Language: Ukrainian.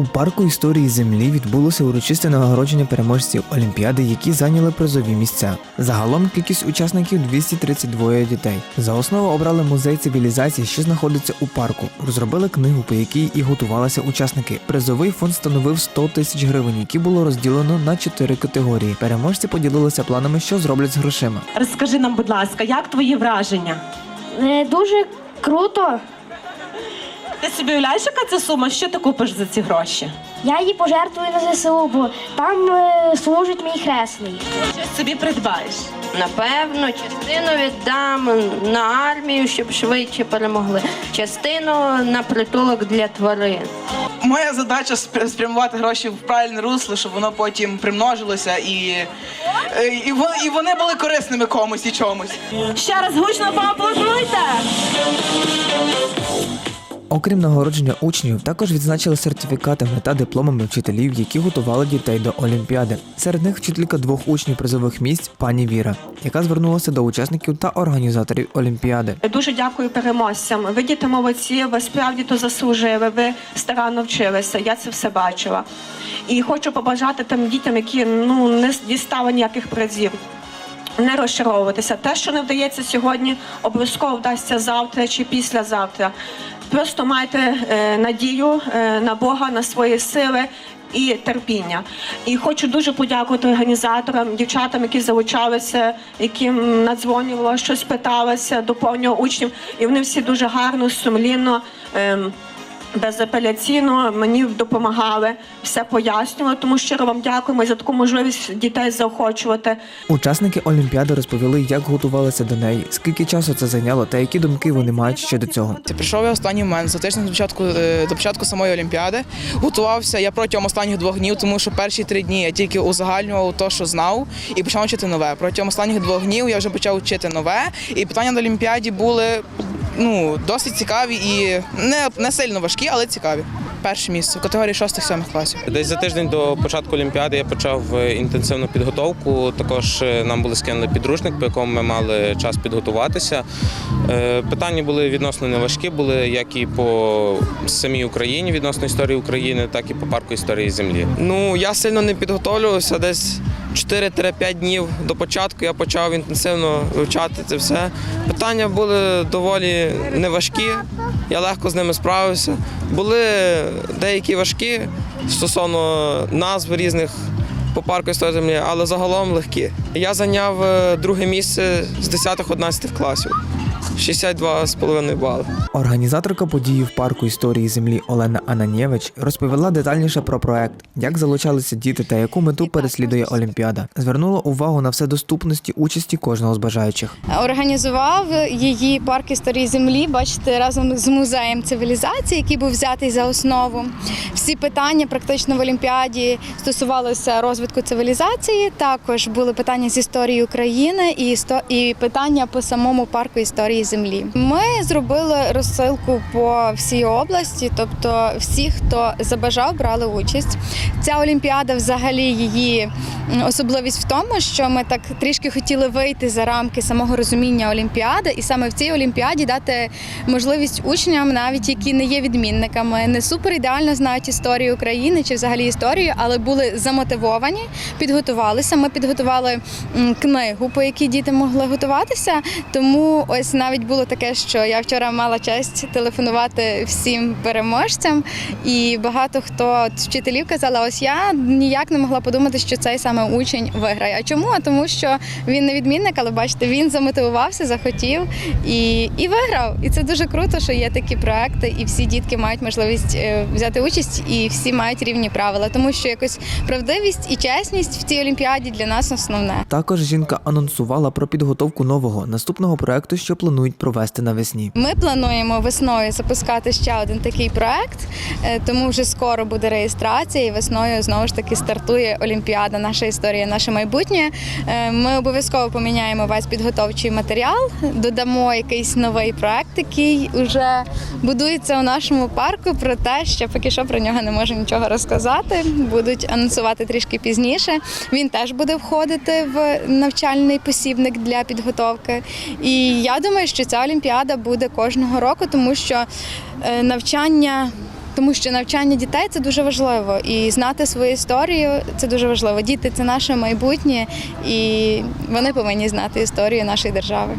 У парку історії землі відбулося урочисте нагородження переможців Олімпіади, які зайняли призові місця. Загалом кількість учасників 232 дітей. За основу обрали музей цивілізації, що знаходиться у парку. Розробили книгу, по якій і готувалися учасники. Призовий фонд становив 100 тисяч гривень, які було розділено на чотири категорії. Переможці поділилися планами, що зроблять з грошима. Розкажи нам, будь ласка, як твої враження? Е, Дуже круто. Ти собі уявляєш, яка це сума? Що ти купиш за ці гроші? Я її пожертвую на ЗСУ, бо там е, служить мій хресний. Щось собі придбаєш. Напевно, частину віддам на армію, щоб швидше перемогли. Частину на притулок для тварин. Моя задача спр- спрямувати гроші в правильне русло, щоб воно потім примножилося і, е, і, вони, і вони були корисними комусь і чомусь. Ще раз гучно поаплодуйте! Окрім нагородження учнів, також відзначили сертифікатами та дипломами вчителів, які готували дітей до Олімпіади. Серед них вчителька двох учнів призових місць пані Віра, яка звернулася до учасників та організаторів Олімпіади. Дуже дякую переможцям. Ви діти молодці, ви справді то заслужили. Ви старанно вчилися. Я це все бачила. І хочу побажати тим дітям, які ну не дістали ніяких призів. Не розчаровуватися. Те, що не вдається сьогодні, обов'язково вдасться завтра чи післязавтра. Просто майте е, надію е, на Бога, на свої сили і терпіння. І хочу дуже подякувати організаторам, дівчатам, які залучалися, яким надзвонювало, щось питалося, доповнював учнів. І вони всі дуже гарно, сумлінно. ем, Безапеляційно мені допомагали, все пояснювали, тому щиро вам дякуємо за таку можливість дітей заохочувати. Учасники Олімпіади розповіли, як готувалися до неї, скільки часу це зайняло та які думки вони мають щодо цього. Це прийшов я останній момент. За тиждень до початку е, до початку самої олімпіади. Готувався я протягом останніх двох днів, тому що перші три дні я тільки узагальнював те, що знав, і почав вчити нове. Протягом останніх двох днів я вже почав вчити нове. І питання на олімпіаді були ну досить цікаві і не, не сильно важкі, але цікаві. Перше місце в категорії 6-7 класів. Десь за тиждень до початку Олімпіади я почав е, інтенсивну підготовку. Також е, нам були скинули підручник, по якому ми мали час підготуватися. Е, Питання були відносно неважкі, були як і по самій Україні відносно історії України, так і по парку історії землі. Ну, я сильно не підготовлювався. Десь 4-5 днів до початку я почав інтенсивно вивчати це все. Питання були доволі неважкі, я легко з ними справився. Були деякі важкі стосовно назв різних по парку історії землі, але загалом легкі. Я зайняв е, друге місце з 10-11 класів. 62,5 бали. Організаторка події в парку історії землі Олена Ананєвич розповіла детальніше про проект, як залучалися діти та яку мету переслідує Олімпіада. Звернула увагу на вседоступності участі кожного з бажаючих. Організував її парк історії землі. Бачите, разом з музеєм цивілізації, який був взятий за основу. Всі питання практично в Олімпіаді стосувалися розвитку цивілізації. Також були питання з історії України і і питання по самому парку історії землі. Ми зробили розсилку по всій області, тобто всі, хто забажав, брали участь. Ця олімпіада, взагалі, її особливість в тому, що ми так трішки хотіли вийти за рамки самого розуміння олімпіади, і саме в цій олімпіаді дати можливість учням, навіть які не є відмінниками, не супер ідеально знають історію України чи взагалі історію, але були замотивовані, підготувалися. Ми підготували книгу, по якій діти могли готуватися. Тому ось навіть було таке, що я вчора мала честь телефонувати всім переможцям, і багато хто вчителів казали, ось я ніяк не могла подумати, що цей саме учень виграє. А чому? А тому, що він не відмінник, але бачите, він замотивувався, захотів і, і виграв. І це дуже круто, що є такі проекти, і всі дітки мають можливість е, взяти участь, і всі мають рівні правила, тому що якось правдивість і чесність в цій олімпіаді для нас основне. Також жінка анонсувала про підготовку нового наступного проекту, що планують провести навесні. Ми плануємо весною запускати ще один такий проект, е, тому вже скоро буде реєстрація, і весною знову ж таки стартує Олімпіада, наша історія, наше майбутнє. Е, Ми обов'язково поміняємо весь підготовчий матеріал, додамо якийсь новий проект, який вже будується у нашому парку. Про те, що поки що про нього не можу нічого розказати. Будуть анонсувати трішки пізніше. Він теж буде входити в навчальний посібник для підготовки. І я думаю, що ця олімпіада буде кожного року, тому що е, навчання Тому що навчання дітей це дуже важливо, і знати свою історію це дуже важливо. Діти це наше майбутнє, і вони повинні знати історію нашої держави.